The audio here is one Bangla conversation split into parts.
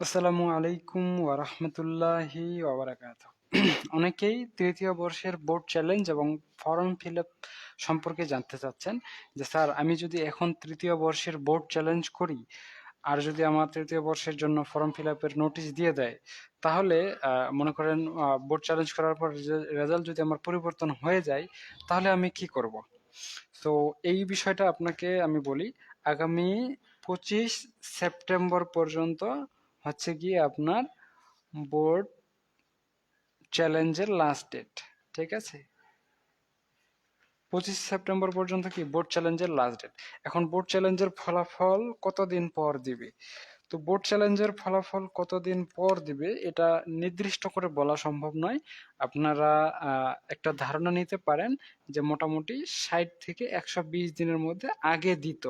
আসসালামু আলাইকুম ওয়ারাহমাতুল্লাহি ওয়াবারাকাত অনেকেই তৃতীয় বর্ষের বোর্ড চ্যালেঞ্জ এবং ফর্ম ফিল আপ সম্পর্কে জানতে চাচ্ছেন যে, স্যার, আমি যদি এখন তৃতীয় বর্ষের বোর্ড চ্যালেঞ্জ করি আর যদি আমার তৃতীয় বর্ষের জন্য ফর্ম ফিল আপের নোটিশ দিয়ে দেয়, তাহলে মনে করেন বোর্ড চ্যালেঞ্জ করার পর রেজাল্ট যদি আমার পরিবর্তন হয়ে যায়, তাহলে আমি কি করব? তো এই বিষয়টা আপনাকে আমি বলি, আগামী পঁচিশ সেপ্টেম্বর পর্যন্ত হচ্ছে গিয়ে আপনার বোর্ড চ্যালেঞ্জের লাস্ট ডেট ঠিক আছে? পঁচিশ সেপ্টেম্বর পর্যন্ত কি? বোর্ড চ্যালেঞ্জের লাস্ট ডেট এখন বোর্ড চ্যালেঞ্জের ফলাফল কতদিন পর দিবে? তো বোর্ড চ্যালেঞ্জের ফলাফল কতদিন পর দিবে, এটা নির্দিষ্ট করে বলা সম্ভব নয়। আপনারা একটা ধারণা নিতে পারেন যে মোটামুটি ষাট থেকে একশো বিশ দিনের মধ্যে আগে দিত।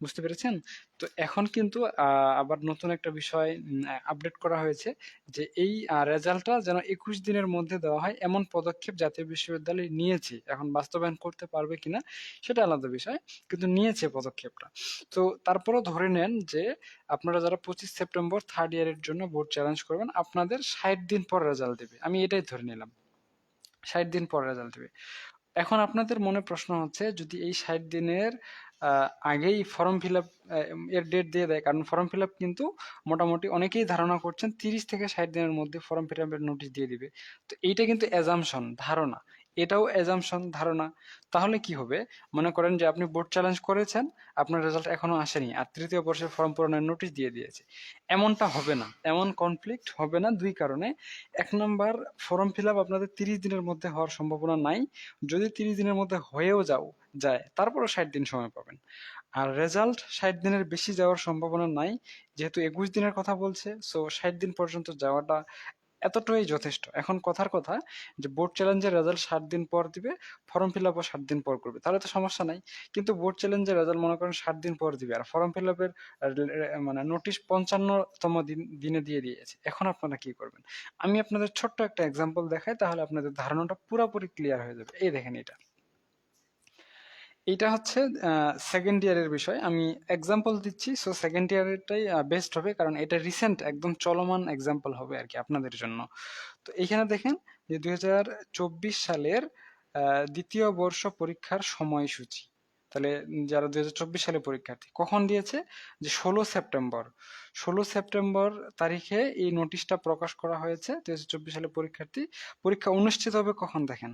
বুঝতে পেরেছেন? তো এখন কিন্তু আবার নতুন একটা বিষয় আপডেট করা হয়েছে যে এই রেজাল্টটা যেন একুশ দিনের মধ্যে দেওয়া হয়, এমন পদক্ষেপ জাতীয় বিশ্ববিদ্যালয় নিয়েছে। এখন বাস্তবায়ন করতে পারবে কিনা, সেটা আলাদা বিষয়, কিন্তু নিয়েছে পদক্ষেপটা। তো তারপরেও ধরে নেন যে, আপনারা যারা পঁচিশ সেপ্টেম্বর থার্ড ইয়ারের জন্য বোর্ড চ্যালেঞ্জ করবেন, আপনাদের ষাট দিন পর রেজাল্ট দেবে। আমি এটাই ধরে নিলাম। ষাট দিন পর রেজাল্ট দেবে। এখন আপনাদের মনে প্রশ্ন হচ্ছে, যদি এই ষাট দিনের আগেই ফর্ম ফিল আপ এর ডেট দিয়ে দেয়। কারণ ফর্ম ফিল আপ কিন্তু মোটামুটি অনেকেই ধারণা করছেন তিরিশ থেকে ষাট দিনের মধ্যে ফর্ম ফিল আপের নোটিশ দিয়ে দিবে। তো এইটা কিন্তু অ্যাজামশন ধারণা। এটাও অ্যাজামশন ধারণা। তাহলে কি হবে? মনে করেন যে আপনি বোর্ড চ্যালেঞ্জ করেছেন, আপনার রেজাল্ট এখনও আসেনি, আর তৃতীয় বর্ষের ফর্ম পূরণের নোটিশ দিয়ে দিয়েছে। এমনটা হবে না। এমন কনফ্লিক্ট হবে না দুই কারণে। এক নম্বর ফর্ম ফিল আপ আপনাদের তিরিশ দিনের মধ্যে হওয়ার সম্ভাবনা নাই। যদি তিরিশ দিনের মধ্যে হয়েও যাও, যায়, তারপরও ষাট দিন সময় পাবেন। আর রেজাল্ট ষাট দিনের বেশি যাওয়ার সম্ভাবনা নাই। যেহেতু একুশ দিনের কথা বলছে সো ষাট দিন পর্যন্ত যাওয়াটা এতটাই যথেষ্ট। এখন কথার কথা যে বোর্ড চ্যালেঞ্জের রেজাল্ট ষাট দিন পর দিবে ফর্ম ফিল আপও ষাট দিন পর করবে। তাহলে তো সমস্যা নাই। কিন্তু বোর্ড চ্যালেঞ্জের রেজাল্ট মনে করেন ষাট দিন পর দিবে। আর ফর্ম ফিল আপের মানে নোটিশ পঞ্চান্নতম দিন, দিনে দিয়ে দিয়েছে। এখন আপনারা কি করবেন? আমি আপনাদের ছোট্ট একটা এক্সাম্পল দেখাই, তাহলে আপনাদের ধারণাটা পুরোপুরি ক্লিয়ার হয়ে যাবে। এই দেখেন এটা। এটা হচ্ছে সেকেন্ড ইয়ারের বিষয়। আমি এক্সাম্পল দিচ্ছি সো সেকেন্ড ইয়ারেরটাই বেস্ট হবে, কারণ এটা রিসেন্ট একদম চলমান এক্সাম্পল হবে আর কি আপনাদের জন্য। তো এখানে দেখেন যে দু হাজার চব্বিশ সালের দ্বিতীয় বর্ষ পরীক্ষার সময়সূচি। তাহলে যারা দু হাজার চব্বিশ সালে পরীক্ষার্থী, কখন দিয়েছে? যে ষোলো সেপ্টেম্বর। ষোলো সেপ্টেম্বর তারিখে এই নোটিশটা প্রকাশ করা হয়েছে দু হাজার চব্বিশ সালে পরীক্ষার্থী। পরীক্ষা অনুষ্ঠিত হবে কখন দেখেন?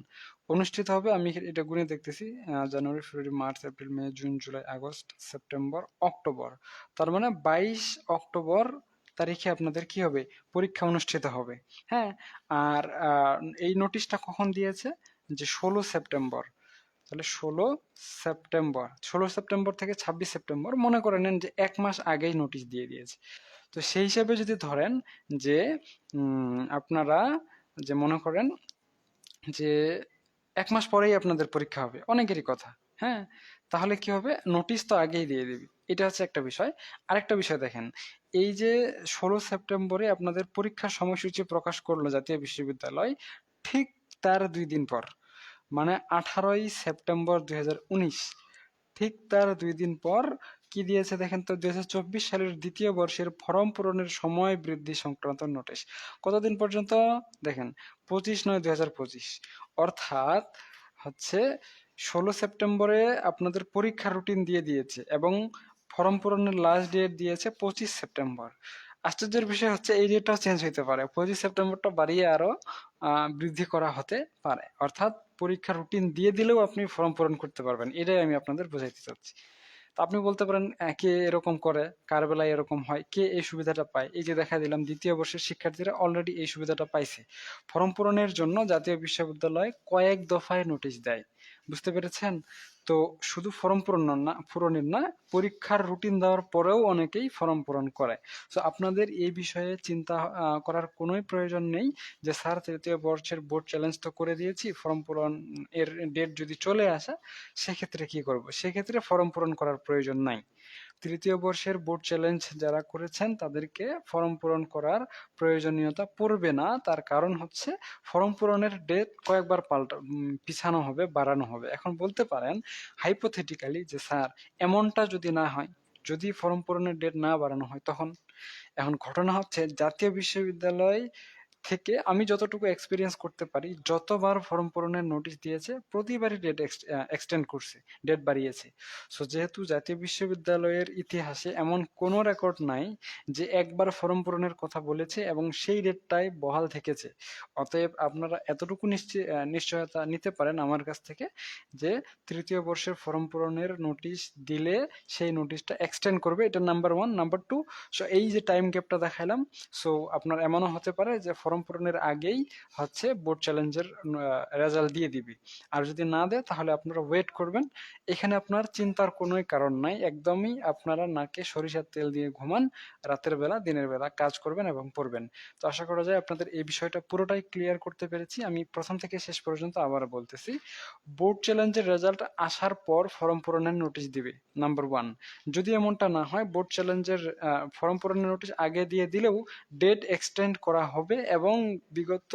অনুষ্ঠিত হবে, আমি এটা গুনে দেখতেছি জানুয়ারি, ফেব্রুয়ারি, মার্চ, এপ্রিল, মে, জুন, জুলাই, আগস্ট, সেপ্টেম্বর, অক্টোবর। তার মানে বাইশ অক্টোবর তারিখে আপনাদের কি হবে? পরীক্ষা অনুষ্ঠিত হবে। হ্যাঁ আর এই নোটিশটা কখন দিয়েছে? যে ষোলো সেপ্টেম্বর। তাহলে ষোলো সেপ্টেম্বর ষোলো সেপ্টেম্বর থেকে ছাব্বিশ সেপ্টেম্বর মনে করে নেন যে এক মাস আগেই নোটিশ দিয়ে দিয়েছে। তো সেই হিসাবে যদি ধরেন যে আপনারা যে মনে করেন যে এক মাস পরেই আপনাদের পরীক্ষা হবে, অনেকেরই কথা হ্যাঁ? তাহলে কি হবে? নোটিশ তো আগেই দিয়ে দিবি। এটা হচ্ছে একটা বিষয়। আরেকটা বিষয় দেখেন, এই যে ষোলো সেপ্টেম্বরে আপনাদের পরীক্ষার সময়সূচি প্রকাশ করল জাতীয় বিশ্ববিদ্যালয়, ঠিক তার দুই দিন পর। মানে আঠারোই সেপ্টেম্বর দুই হাজার উনিশ। ঠিক তার দুই দিন পর কি দিয়েছে দেখেন তো, দুই সালের দ্বিতীয় বর্ষের ফর্ম পূরণের সময় বৃদ্ধি সংক্রান্ত নোটিশ। কতদিন পর্যন্ত? দেখেন, পঁচিশ নয়, দুই অর্থাৎ হচ্ছে ষোলো সেপ্টেম্বরে আপনাদের পরীক্ষার রুটিন দিয়ে দিয়েছে এবং ফর্ম পূরণের লাস্ট ডেট দিয়েছে পঁচিশ সেপ্টেম্বর। আশ্চর্যের বিষয় হচ্ছে এই ডেটটাও চেঞ্জ হইতে পারে। পঁচিশ সেপ্টেম্বরটা বাড়িয়ে আরও বৃদ্ধি করা হতে পারে। অর্থাৎ পরীক্ষার রুটিন দিয়ে দিলেও আপনি ফর্ম পূরণ করতে পারবেন। এটাই আমি আপনাদের বোঝাইতে চাচ্ছি। তো আপনি বলতে পারেন কে এরকম করে, কার বেলায় এরকম হয়, কে এই সুবিধাটা পায়? এই যে দেখা দিলাম, দ্বিতীয় বর্ষের শিক্ষার্থীরা অলরেডি এই সুবিধাটা পাইছে। ফর্ম পূরণের জন্য জাতীয় বিশ্ববিদ্যালয় কয়েক দফায় নোটিশ দেয়। বুঝতে পেরেছেন? তো শুধু ফর্ম পূরণ না, পূরণের না পরীক্ষার রুটিন দেওয়ার পরেও অনেকেই ফর্ম পূরণ করে। তো আপনাদের এই বিষয়ে চিন্তা করার কোনোই প্রয়োজন নেই যে, স্যার, তৃতীয় বর্ষের বোর্ড চ্যালেঞ্জ তো করে দিয়েছি, ফর্ম পূরণ এর ডেট যদি চলে আসে, সেক্ষেত্রে কি করব? সেক্ষেত্রে ফর্ম পূরণ করার প্রয়োজন নাই। তৃতীয় বর্ষের বোর্ড চ্যালেঞ্জ যারা করেছেন, তাদেরকে ফর্ম পূরণ করার প্রয়োজনীয়তা পড়বে না। তার কারণ হচ্ছে, ফর্ম পূরণের ডেট কয়েকবার পাল্টা পিছানো হবে, বাড়ানো হবে। এখন বলতে পারেন হাইপোথেটিক্যালি যে, স্যার, এমনটা যদি না হয়, যদি ফর্ম পূরণের ডেট না বাড়ানো হয়, তখন? এখন ঘটনা হচ্ছে, জাতীয় বিশ্ববিদ্যালয় থেকে আমি যতটুকু এক্সপিরিয়েন্স করতে পারি, যতবার ফর্ম পূরণের নোটিশ দিয়েছে, প্রতিবারই ডেট এক্সটেন্ড করছে ডেট বাড়িয়েছে। সো যেহেতু জাতীয় বিশ্ববিদ্যালয়ের ইতিহাসে এমন কোনো রেকর্ড নাই যে একবার ফর্ম পূরণের কথা বলেছে এবং সেই ডেটটাই বহাল থেকেছে। অতএব আপনারা এতটুকু নিশ্চয় নিশ্চয়তা নিতে পারেন আমার কাছ থেকে যে তৃতীয় বর্ষের ফর্ম পূরণের নোটিশ দিলে সেই নোটিশটা এক্সটেন্ড করবে। এটা number one number two so এই যে টাইম গ্যাপটা দেখাইলাম সো আপনার এমনও হতে পারে যে ফর্ম পূরণের আগেই হচ্ছে বোর্ড চ্যালেঞ্জের রেজাল্ট দিয়ে দিবি। আর যদি না দেয়, তাহলে আপনারা ওয়েট করবেন। এখানে আপনার চিন্তার কোনোই কারণ নাই। একদমই আপনারা নাকে সরিষার তেল দিয়ে ঘুমান, রাতের বেলা, দিনের বেলা কাজ করবেন এবং পড়বেন। তো আশা করা যায় আপনাদের এই বিষয়টা পুরোটাই ক্লিয়ার করতে পেরেছি। আমি প্রথম থেকে শেষ পর্যন্ত আবার বলতেছি বোর্ড চ্যালেঞ্জের রেজাল্ট আসার পর ফর্ম পূরণের নোটিশ দিবে নাম্বার ওয়ান যদি এমনটা না হয় বোর্ড চ্যালেঞ্জের ফর্ম পূরণের নোটিশ আগে দিয়ে দিলেও ডেট এক্সটেন্ড করা হবে এবং বিগত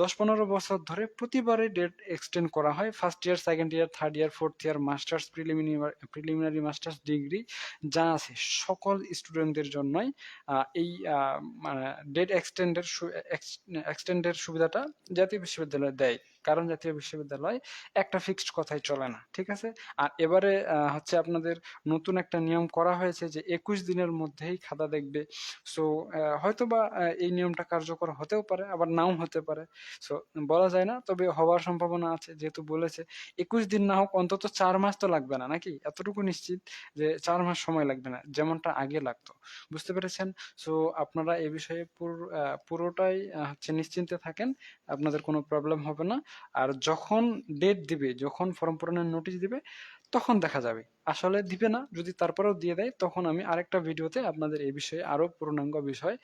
দশ পনেরো বছর ধরে প্রতিবারই ডেট এক্সটেন্ড করা হয়। First year second year third year fourth year masters preliminary preliminary masters degree যা আছে, সকল স্টুডেন্টদের জন্যই এই ডেট এক্সটেন্ডের এক্সটেন্ডের সুবিধাটা জাতীয় বিশ্ববিদ্যালয় দেয়। কারণ জাতীয় বিশ্ববিদ্যালয় একটা ফিক্সড কথাই চলে না, ঠিক আছে? আর এবারে হচ্ছে আপনাদের নতুন একটা নিয়ম করা হয়েছে যে একুশ দিনের মধ্যেই খাতা দেখবে। সো হয়তো বা এই নিয়মটা কার্যকর হতেও পারে, আবার নাও হতে পারে। সো বলা যায় না, তবে হওয়ার সম্ভাবনা আছে, যেহেতু বলেছে। একুশ দিন না হোক, অন্তত চার মাস তো লাগবে না, নাকি? এতটুকু নিশ্চিত যে চার মাস সময় লাগবে না, যেমনটা আগে লাগতো। বুঝতে পেরেছেন? সো আপনারা এ বিষয়ে পুরো পুরোটাই হচ্ছে নিশ্চিন্তে থাকেন, আপনাদের কোনো প্রবলেম হবে না। আর যখন ডেট দিবে, যখন ফর্ম পূরণের নোটিশ দিবে, তখন দেখা যাবে। আসলে দিবে না, যদি তারপরেও দিয়ে দেয়, তখন আমি আরেকটা ভিডিওতে আপনাদের এই বিষয়ে আরও পূর্ণাঙ্গ বিষয়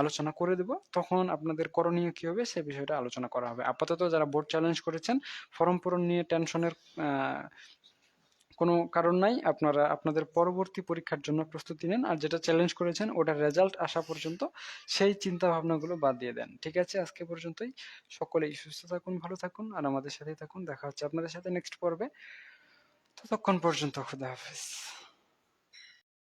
আলোচনা করে দেব। তখন আপনাদের করণীয় কী হবে, সে বিষয়টা আলোচনা করা হবে। আপাতত যারা বোর্ড চ্যালেঞ্জ করেছেন ফর্ম পূরণ নিয়ে টেনশনের কোনো কারণ নাই, আপনারা আপনাদের পরবর্তী পরীক্ষার জন্য প্রস্তুতি নেন, আর যেটা চ্যালেঞ্জ করেছেন ওটার রেজাল্ট আসা পর্যন্ত সেই চিন্তা ভাবনাগুলো বাদ দিয়ে দেন। ঠিক আছে? আজকে পর্যন্তই। সকলেই সুস্থ থাকুন, ভালো থাকুন, আর আমাদের সাথেই থাকুন। দেখা হচ্ছে আপনাদের সাথে নেক্সট পর্বে। ততক্ষণ পর্যন্ত খুদা হাফেজ।